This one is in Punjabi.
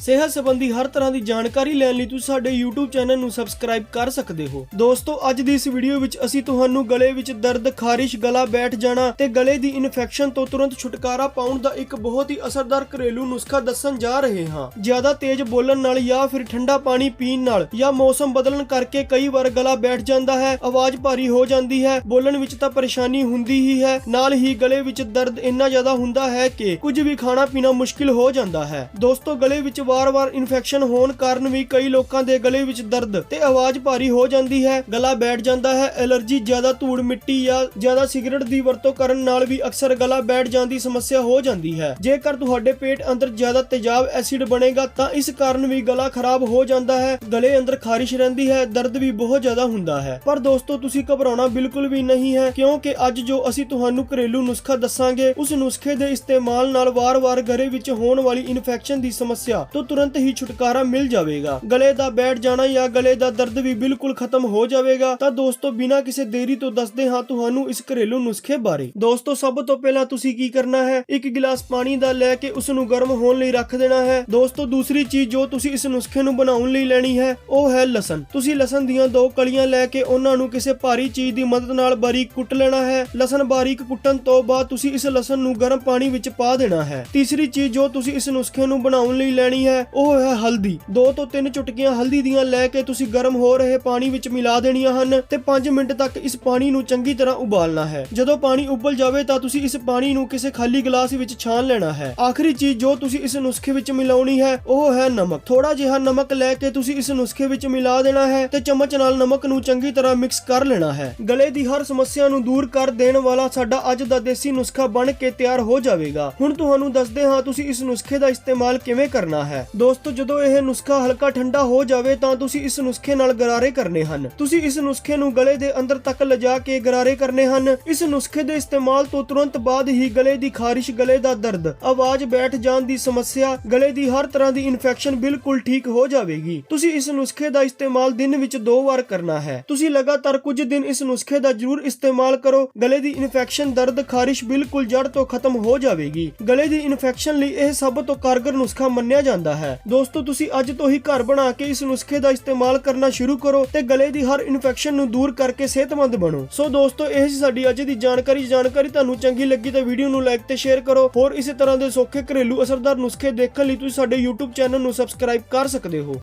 ਸਿਹਤ ਸੰਬੰਧੀ ਹਰ ਤਰ੍ਹਾਂ ਦੀ ਜਾਣਕਾਰੀ ਲੈਣ ਲਈ ਤੁਸੀਂ ਸਾਡੇ YouTube ਚੈਨਲ ਨੂੰ ਸਬਸਕ੍ਰਾਈਬ ਕਰ ਸਕਦੇ ਹੋ। ਦੋਸਤੋ, ਅੱਜ ਦੀ ਇਸ ਵੀਡੀਓ ਵਿੱਚ ਅਸੀਂ ਤੁਹਾਨੂੰ ਗਲੇ ਵਿੱਚ ਦਰਦ, ਖਾਰਿਸ਼, ਗਲਾ ਬੈਠ ਜਾਣਾ ਤੇ ਗਲੇ ਦੀ ਇਨਫੈਕਸ਼ਨ ਤੋਂ ਤੁਰੰਤ ਛੁਟਕਾਰਾ ਪਾਉਣ ਦਾ ਇੱਕ ਬਹੁਤ ਹੀ ਅਸਰਦਾਰ ਘਰੇਲੂ ਨੁਸਖਾ ਦੱਸਣ ਜਾ ਰਹੇ ਹਾਂ। ਜ਼ਿਆਦਾ ਤੇਜ਼ ਬੋਲਣ ਨਾਲ ਜਾਂ ਫਿਰ ਠੰਡਾ ਪਾਣੀ ਪੀਣ ਨਾਲ ਜਾਂ ਮੌਸਮ ਬਦਲਣ ਕਰਕੇ ਕਈ ਵਾਰ ਗਲਾ ਬੈਠ ਜਾਂਦਾ ਹੈ, ਆਵਾਜ਼ ਭਾਰੀ ਹੋ ਜਾਂਦੀ ਹੈ, ਬੋਲਣ ਵਿੱਚ ਤਾਂ ਪਰੇਸ਼ਾਨੀ ਹੁੰਦੀ ਹੀ ਹੈ। ਨਾਲ ਹੀ ਗਲੇ ਵਿੱਚ ਦਰਦ ਇੰਨਾ ਜ਼ਿਆਦਾ ਹੁੰਦਾ ਹੈ ਕਿ ਕੁਝ ਵੀ ਖਾਣਾ ਪੀਣਾ ਮੁਸ਼ਕਿਲ ਹੋ ਜਾਂਦਾ ਹੈ। ਦੋਸਤੋ, ਗਲੇ ਵਿੱਚ ਵਾਰ-ਵਾਰ ਇਨਫੈਕਸ਼ਨ ਹੋਣ ਕਾਰਨ ਵੀ ਕਈ ਲੋਕਾਂ ਦੇ ਗਲੇ ਵਿੱਚ ਦਰਦ ਤੇ ਆਵਾਜ਼ ਭਾਰੀ ਹੋ ਜਾਂਦੀ ਹੈ, ਗਲਾ ਬੈਠ ਜਾਂਦਾ ਹੈ, ਐਲਰਜੀ ਜ਼ਿਆਦਾ ਧੂੜ ਮਿੱਟੀ ਜਾਂ ਜ਼ਿਆਦਾ ਸਿਗਰਟ ਦੀ ਵਰਤੋਂ ਕਰਨ ਨਾਲ ਵੀ ਅਕਸਰ ਗਲਾ ਬੈਠ ਜਾਣ ਦੀ ਸਮੱਸਿਆ ਹੋ ਜਾਂਦੀ ਹੈ। ਜੇਕਰ ਤੁਹਾਡੇ ਪੇਟ ਅੰਦਰ ਜ਼ਿਆਦਾ ਤੇਜ਼ਾਬ ਐਸਿਡ ਬਣੇਗਾ ਤਾਂ ਇਸ ਕਾਰਨ ਵੀ ਗਲਾ ਖਰਾਬ ਹੋ ਜਾਂਦਾ ਹੈ, ਗਲੇ ਅੰਦਰ ਖਾਰਿਸ਼ ਰਹਿੰਦੀ ਹੈ, ਦਰਦ ਵੀ ਬਹੁਤ ਜ਼ਿਆਦਾ ਹੁੰਦਾ ਹੈ। ਪਰ ਦੋਸਤੋ, ਤੁਸੀਂ ਘਬਰਾਉਣਾ ਬਿਲਕੁਲ ਵੀ ਨਹੀਂ ਹੈ, ਕਿਉਂਕਿ ਅੱਜ ਜੋ ਅਸੀਂ ਤੁਹਾਨੂੰ ਘਰੇਲੂ ਨੁਸਖਾ ਦੱਸਾਂਗੇ, ਉਸ ਨੁਸਖੇ ਦੇ ਇਸਤੇਮਾਲ ਨਾਲ ਵਾਰ-ਵਾਰ ਗਲੇ ਵਿੱਚ ਹੋਣ ਵਾਲੀ ਇਨਫੈਕਸ਼ਨ ਦੀ ਸਮੱਸਿਆ ਤੋਂ ਤੁਰੰਤ ਹੀ ਛੁਟਕਾਰਾ ਮਿਲ ਜਾਵੇਗਾ। ਗਲੇ ਦਾ ਬੈਠ ਜਾਣਾ ਜਾਂ ਗਲੇ ਦਾ ਦਰਦ ਵੀ ਬਿਲਕੁਲ ਖਤਮ ਹੋ ਜਾਵੇਗਾ, ਤਾਂ ਦੋਸਤੋ, ਬਿਨਾਂ ਕਿਸੇ ਦੇਰੀ ਤੋਂ ਦੱਸਦੇ ਹਾਂ ਤੁਹਾਨੂੰ ਇਸ ਘਰੇਲੂ ਨੁਸਖੇ ਬਾਰੇ। ਦੋਸਤੋ, ਸਭ ਤੋਂ ਪਹਿਲਾਂ ਤੁਸੀਂ ਕੀ ਕਰਨਾ ਹੈ? ਇੱਕ ਗਿਲਾਸ ਪਾਣੀ ਦਾ ਲੈ ਕੇ ਉਸ ਨੂੰ ਗਰਮ ਹੋਣ ਲਈ ਰੱਖ ਦੇਣਾ ਹੈ। ਦੋਸਤੋ, ਦੂਸਰੀ ਚੀਜ਼ ਜੋ ਤੁਸੀਂ ਇਸ ਨੁਸਖੇ ਨੂੰ ਬਣਾਉਣ ਲਈ ਲੈਣੀ ਹੈ, ਉਹ ਹੈ ਲਸਣ। ਤੁਸੀਂ ਲਸਣ ਦੀਆਂ ਦੋ ਕਲੀਆਂ ਲੈ ਕੇ ਉਹਨਾਂ ਨੂੰ ਕਿਸੇ ਭਾਰੀ ਚੀਜ਼ ਦੀ ਮਦਦ ਨਾਲ ਬਾਰੀਕ ਕੁੱਟ ਲੈਣਾ ਹੈ। ਲਸਣ ਬਾਰੀਕ ਕੁੱਟਣ ਤੋਂ ਬਾਅਦ ਤੁਸੀਂ ਇਸ ਲਸਣ ਨੂੰ ਗਰਮ ਪਾਣੀ ਵਿੱਚ ਪਾ ਦੇਣਾ ਹੈ। ਤੀਸਰੀ ਚੀਜ਼ ਜੋ ਤੁਸੀਂ ਇਸ ਨੁਸਖੇ ਨੂੰ ਬਣਾਉਣ ਲਈ ਲੈਣੀ ਹੈ, ਉਹ ਹੈ ਹਲਦੀ। ਦੋ ਤੋਂ ਤਿੰਨ ਚੁਟਕੀਆਂ ਹਲਦੀ ਦੀਆਂ ਲੈ ਕੇ ਤੁਸੀਂ ਗਰਮ ਹੋ ਰਹੇ ਪਾਣੀ ਵਿੱਚ ਮਿਲਾ ਦੇਣੀਆਂ ਹਨ ਤੇ 5 ਮਿੰਟ ਤੱਕ ਇਸ ਪਾਣੀ ਨੂੰ ਚੰਗੀ ਤਰ੍ਹਾਂ ਉਬਾਲਣਾ ਹੈ। ਜਦੋਂ ਪਾਣੀ ਉਬਲ ਜਾਵੇ ਤਾਂ ਤੁਸੀਂ ਇਸ ਪਾਣੀ ਨੂੰ ਕਿਸੇ ਖਾਲੀ ਗਲਾਸ ਵਿੱਚ ਛਾਣ ਲੈਣਾ ਹੈ। ਆਖਰੀ ਚੀਜ਼ ਜੋ ਤੁਸੀਂ ਇਸ ਨੁਸਖੇ ਵਿੱਚ ਮਿਲਾਉਣੀ ਹੈ, ਉਹ ਹੈ ਨਮਕ। ਥੋੜਾ ਜਿਹਾ ਨਮਕ ਲੈ ਕੇ ਤੁਸੀਂ ਇਸ ਨੁਸਖੇ ਵਿੱਚ ਮਿਲਾ ਦੇਣਾ ਹੈ ਤੇ ਚਮਚ ਨਾਲ ਨਮਕ ਨੂੰ ਚੰਗੀ ਤਰ੍ਹਾਂ ਮਿਕਸ ਕਰ ਲੈਣਾ ਹੈ। ਗਲੇ ਦੀ ਹਰ ਸਮੱਸਿਆ ਨੂੰ ਦੂਰ ਕਰ ਦੇਣ ਵਾਲਾ ਸਾਡਾ ਅੱਜ ਦਾ ਦੇਸੀ ਨੁਸਖਾ ਬਣ ਕੇ ਤਿਆਰ ਹੋ ਜਾਵੇਗਾ। ਹੁਣ ਤੁਹਾਨੂੰ ਦੱਸਦੇ ਹਾਂ ਤੁਸੀਂ ਇਸ ਨੁਸਖੇ ਦਾ ਇਸਤੇਮਾਲ ਕਿਵੇਂ ਕਰਨਾ ਹੈ। ਦੋਸਤੋ, ਜਦੋਂ ਇਹ ਨੁਸਖਾ ਹਲਕਾ ਠੰਡਾ ਹੋ ਜਾਵੇ ਤਾਂ ਤੁਸੀਂ ਇਸ ਨੁਸਖੇ ਨਾਲ ਗਰਾਰੇ ਕਰਨੇ ਹਨ। ਤੁਸੀਂ ਇਸ ਨੁਸਖੇ ਨੂੰ ਗਲੇ ਦੇ ਅੰਦਰ ਤੱਕ ਲਿਜਾ ਕੇ ਗਰਾਰੇ ਕਰਨੇ ਹਨ। ਇਸ ਨੁਸਖੇ ਦੇ ਇਸਤੇਮਾਲ ਤੋਂ ਤੁਰੰਤ ਬਾਅਦ ਹੀ ਗਲੇ ਦੀ ਖਾਰਿਸ਼, ਗਲੇ ਦਾ ਦਰਦ, ਆਵਾਜ਼ ਬੈਠ ਜਾਣ ਦੀ ਸਮੱਸਿਆ, ਗਲੇ ਦੀ ਹਰ ਤਰ੍ਹਾਂ ਦੀ ਇਨਫੈਕਸ਼ਨ ਬਿਲਕੁਲ ਠੀਕ ਹੋ ਜਾਵੇਗੀ। ਤੁਸੀਂ ਇਸ ਨੁਸਖੇ ਦਾ ਇਸਤੇਮਾਲ ਦਿਨ ਵਿੱਚ ਦੋ ਵਾਰ ਕਰਨਾ ਹੈ। ਤੁਸੀਂ ਲਗਾਤਾਰ ਕੁਝ ਦਿਨ ਇਸ ਨੁਸਖੇ ਦਾ ਜ਼ਰੂਰ ਇਸਤੇਮਾਲ ਕਰੋ। ਗਲੇ ਦੀ ਇਨਫੈਕਸ਼ਨ ਦਰਦ, ਖਾਰਿਸ਼ ਬਿਲਕੁਲ ਜੜ ਤੋਂ ਖਤਮ ਹੋ ਜਾਵੇਗੀ। ਗਲੇ ਦੀ ਇਨਫੈਕਸ਼ਨ ਲਈ ਇਹ ਸਭ ਤੋਂ ਕਾਰਗਰ ਨੁਸਖਾ ਮੰਨਿਆ ਜਾਂਦਾ ਜਾਂਦਾ ਹੈ। ਦੋਸਤੋ, ਤੁਸੀਂ ਅੱਜ ਤੋਂ ਹੀ ਘਰ ਬਣਾ ਕੇ ਇਸ ਨੁਸਖੇ ਦਾ ਇਸਤੇਮਾਲ ਕਰਨਾ ਸ਼ੁਰੂ ਕਰੋ ਤੇ ਗਲੇ ਦੀ ਹਰ ਇਨਫੈਕਸ਼ਨ ਨੂੰ ਦੂਰ ਕਰਕੇ ਸਿਹਤਮੰਦ ਬਣੋ। ਸੋ ਦੋਸਤੋ, ਇਹ ਸੀ ਸਾਡੀ ਅੱਜ ਦੀ ਜਾਣਕਾਰੀ। ਜਾਣਕਾਰੀ ਤੁਹਾਨੂੰ ਚੰਗੀ ਲੱਗੀ ਤਾਂ ਵੀਡੀਓ ਨੂੰ ਲਾਈਕ ਤੇ ਸ਼ੇਅਰ ਕਰੋ। ਹੋਰ ਇਸੇ ਤਰ੍ਹਾਂ ਦੇ ਸੌਖੇ ਘਰੇਲੂ ਅਸਰਦਾਰ ਨੁਸਖੇ ਦੇਖਣ ਲਈ ਤੁਸੀਂ ਸਾਡੇ YouTube ਚੈਨਲ ਨੂੰ ਸਬਸਕ੍ਰਾਈਬ ਕਰ ਸਕਦੇ ਹੋ।